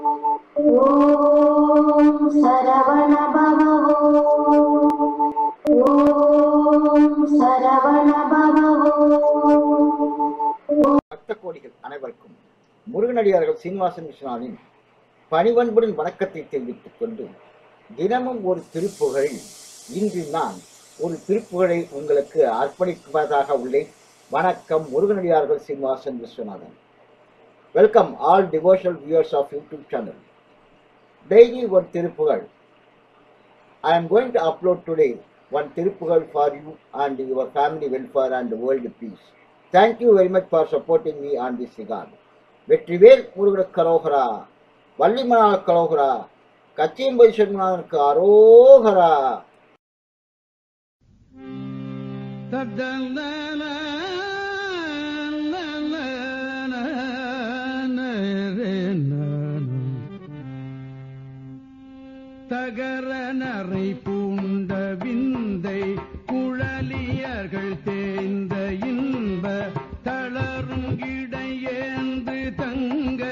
ஓம் சரவண பவவோ ஓம் பக்த கோடிகள் அனைவருக்கும் முருகனடியார்கள் சீனிவாசன் விஸ்வநாதின் பணிவன்புடன் வணக்கத்தை தெரிவித்துக் கொண்டு தினமும் ஒரு திருப்புகழில் இன்று நான் ஒரு திருப்புகழை உங்களுக்கு அர்ப்பணிப்பதாக உள்ளேன். வணக்கம் முருகனடியார்கள் Srinivasan Viswanathan. Welcome all devotional viewers of YouTube channel daily ஒரு Thiruppugazh I am going to upload today one Tiruppugal for you and your family welfare and world peace. Thank you very much for supporting me on this regard. Vetrivel முருகனுக்கு கரோகரா வள்ளிமணால் கரோகரா கச்சியம்பதி சண்முகனுக்கு அரோகரா தகர நரை பூண்ட விந்தை குழலியர்கள் தேய்ந்த இன்ப தளரும் இடையேந்து தங்க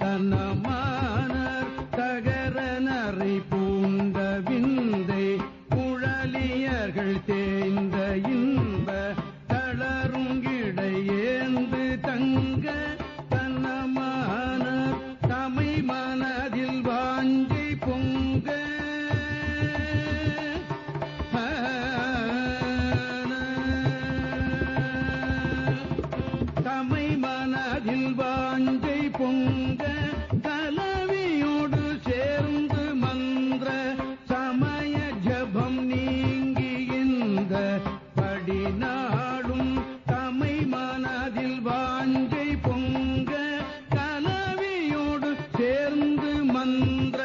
தனமானர் தகர நரை பூண்ட விந்தை குழலியர்கள் தேய்ந்த படிநாடும் தமை மனதில் வாஞ்சை பொங்க கலவியோடு சேர்ந்து மந்திர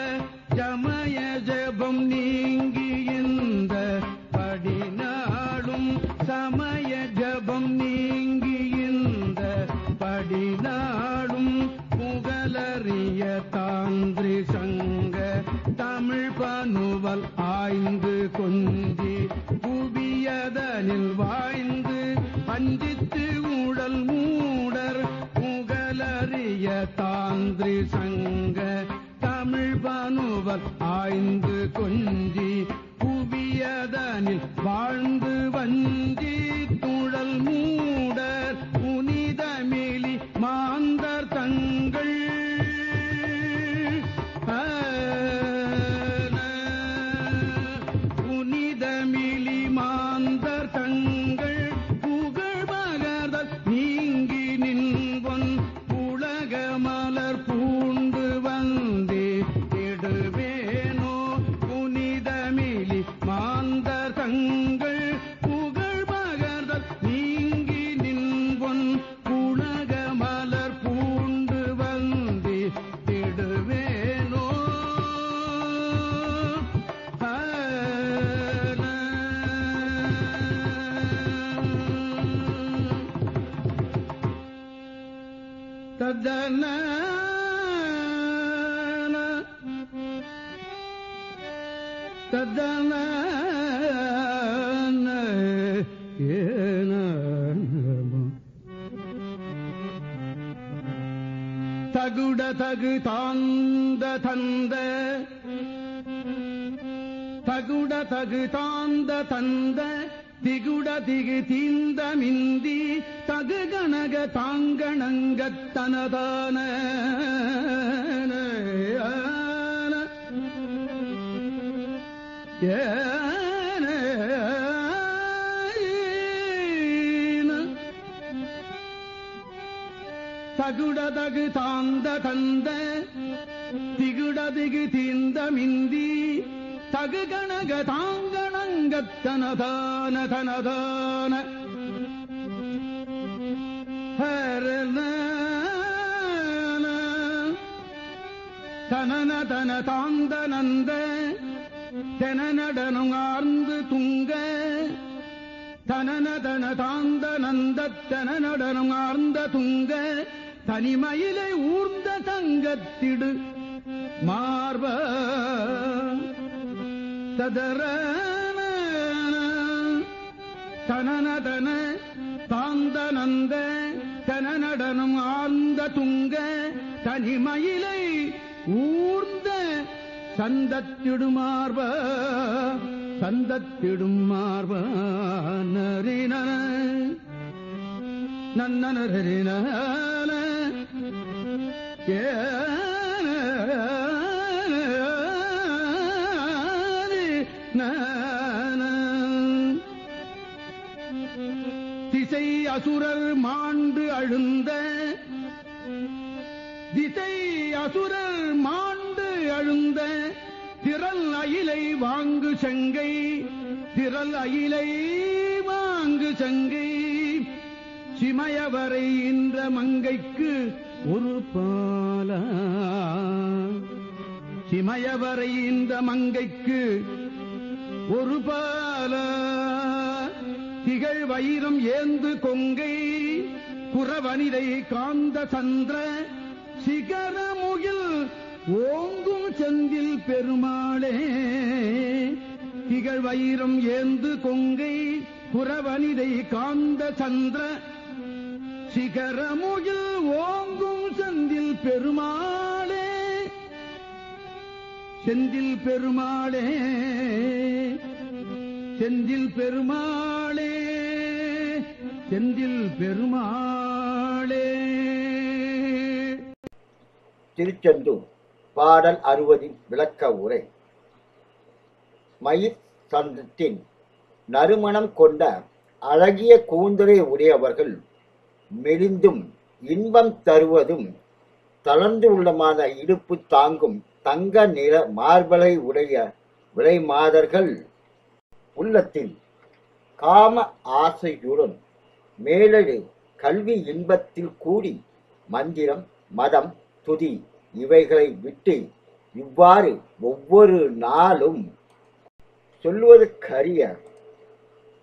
ஜமய ஜபம் நீங்கி இந்த படிநாடும் சமய ஜபம் நீங்கி இந்த படிநாடும் புகழறிய தாந்திரி சங்க தமிழ் பனுவல் ஆய்ந்து கொஞ்சி புவியதனில் வாய்ந்து பஞ்சித்து ஊழல் மூடர் புகழறிய தாந்திரி சங்க தமிழ் பனுவர் ஆய்ந்து கொஞ்சி புவியதனில் வாழ்ந்து ததன ததன தகுட தகு தாந்த தந்த தகுட தகு தாந்த தந்த திகுட திகு தீந்த தகு கனக தாங்கணங்கத்தனதான தகுடதகு தாந்த தந்த திகுடதிகு தீந்தமிந்தி தகு கணக தாங்கணங்கத்தனதான தனதான. தனன தன தாந்த நந்த. தெனநடனும் ஆர்ந்து துங்க. தனன தன தாந்த நந்த. தெனநடனும் ஆர்ந்த துங்க. தனிமயிலை ஊர்ந்த தங்கத்திடு மார்ப. ததர. தனநதன தாந்த நந்த தனநடனும் ஆழ்ந்த துங்க தனிமயிலை ஊர்ந்த சந்தத்திடுமார்வ சந்தத்திடும் மார்வ நரின நன்னரின ஏ திசை அசுரர் மாண்டு அழுந்த. திசை அசுரர் மாண்டு அழுந்த. திரள் அயிலை வாங்கு சங்கை. திரள் அயிலை வாங்கு சங்கை. சிமயவரை இன்ற மங்கைக்கு ஒரு பாலா. சிமயவரை இந்த மங்கைக்கு ஒரு பாலா. திகழ் வைரம் ஏந்து கொங்கை புறவனிதை காந்த சந்திர சிகரமுகில் ஓங்கும் செந்தில் பெருமாளே. திகழ் வைரம் ஏந்து கொங்கை புறவனிதை காந்த சந்திர சிகரமுகில் ஓங்கும் செந்தில் பெருமாளே. செந்தில் பெருமாளே செந்தில் பெருமாள். செந்தில் பெருமாளே. திருச்செந்தூர் பாடல் அறுபதின் விளக்க உரை. மயிர் சந்தத்தின் நறுமணம் கொண்ட அழகிய கூந்தலை உடையவர்கள் மெலிந்தும் இன்பம் தருவதும் தளர்ந்து உள்ளமான இடுப்பு தாங்கும் தங்க நிற மார்பலை உடைய விலை மாதர்கள் உள்ளத்தில் காம ஆசையுடன் மேலடு கல்வி இன்பத்தில் கூடி மந்திரம் மதம் துதி இவைகளை விட்டு இவ்வாறு ஒவ்வொரு நாளும் சொல்வதற்கரிய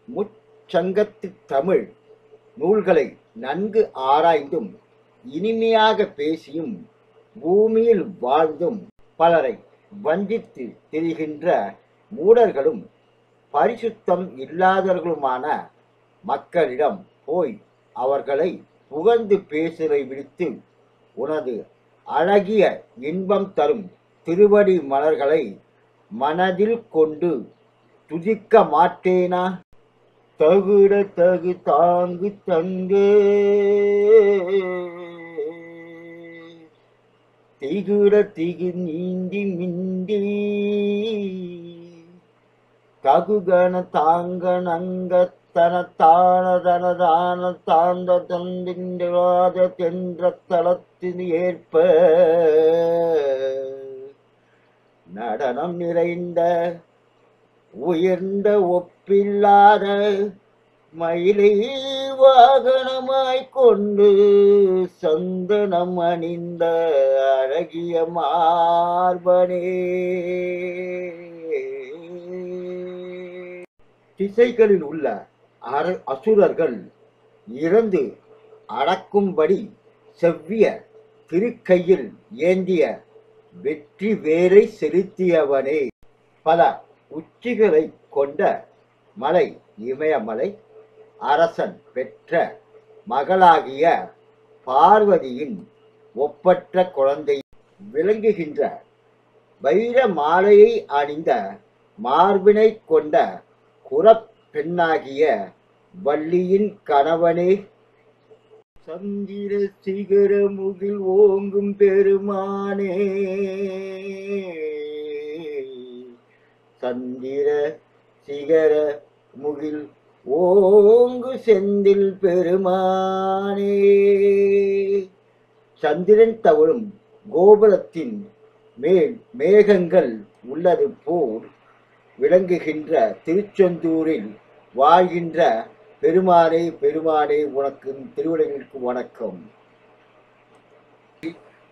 முச்சங்கத்து தமிழ் நூல்களை நன்கு ஆராய்ந்தும் இனிமையாக பேசியும் பூமியில் வாழ்ந்தும் பலரை வஞ்சித்து திரிகின்ற மூடர்களும் பரிசுத்தம் இல்லாதவர்களுமான மக்களிடம் போய் அவர்களை புகழ்ந்து பேசுவதை விடுத்து உனது அழகிய இன்பம் தரும் திருவடி மலர்களை மனதில் கொண்டு துதிக்க மாட்டேனா? தகுட தகு தாங்கு தங்கே. திகுட திகு நீந்தி மிந்தி. தகுகண தாங்க நங்க தனத்தானதனதான தாழ்ந்த தன தென்ற தளத்தின் ஏற்ப நடனம் நிறைந்த உயர்ந்த ஒப்பில்லாத மயிலை வாகனமாய் கொண்டு சந்தனம் அணிந்த அழகிய மார்பனே. திசைகளில் உள்ள அசுரர்கள் இறந்து அடக்கும்படி செவ்விய திருக்கையில் ஏந்திய வெற்றி வேரை செலுத்தியவனே. பல உச்சிகளை கொண்ட மலை இமயமலை அரசன் பெற்ற மகளாகிய பார்வதியின் ஒப்பற்ற குழந்தை விளங்குகின்ற வைர மாலையை அணிந்த மார்பினை கொண்ட குரப் பெண்ணாகிய வள்ளியின் கணவனே. சந்திர சிகர முகில் ஓங்கும் பெருமானே. சந்திர சிகர முகில் ஓங்கு செந்தில் பெருமானே. சந்திரன் தவழும் கோபுரத்தின் மேல் மேகங்கள் உள்ளது போல் விளங்குகின்ற திருச்செந்தூரில் வாழ்கின்ற பெருமானே பெருமானே உனக்கு திருவிடைகளுக்கு வணக்கம்.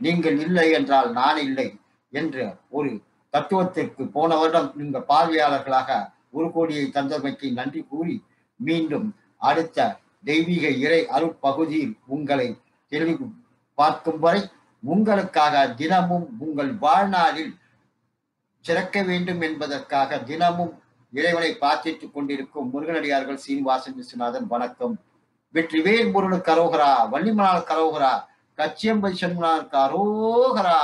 நீங்கள் இல்லை என்றால் நான் இல்லை என்ற ஒரு தத்துவத்திற்கு போன வருடம் நீங்கள் பார்வையாளர்களாக ஒரு கோடியை தந்தமைக்கு நன்றி கூறி மீண்டும் அடுத்த தெய்வீக இறை அருட்பகுதியில் உங்களை தெளிவு பார்க்கும் வரை உங்களுக்காக தினமும் உங்கள் வாழ்நாளில் சிறக்க வேண்டும் என்பதற்காக தினமும் இறைவனை பிரார்த்தித்துக் கொண்டிருக்கும் முருகனடியார்கள் சீனிவாசன் விஸ்வநாதன் வணக்கம். வெற்றிவேல் முருகனுக்கு அரோகரா வள்ளிமனால் கரோகரா கச்சியம்பை சண்முனாருக்கு அரோகரா.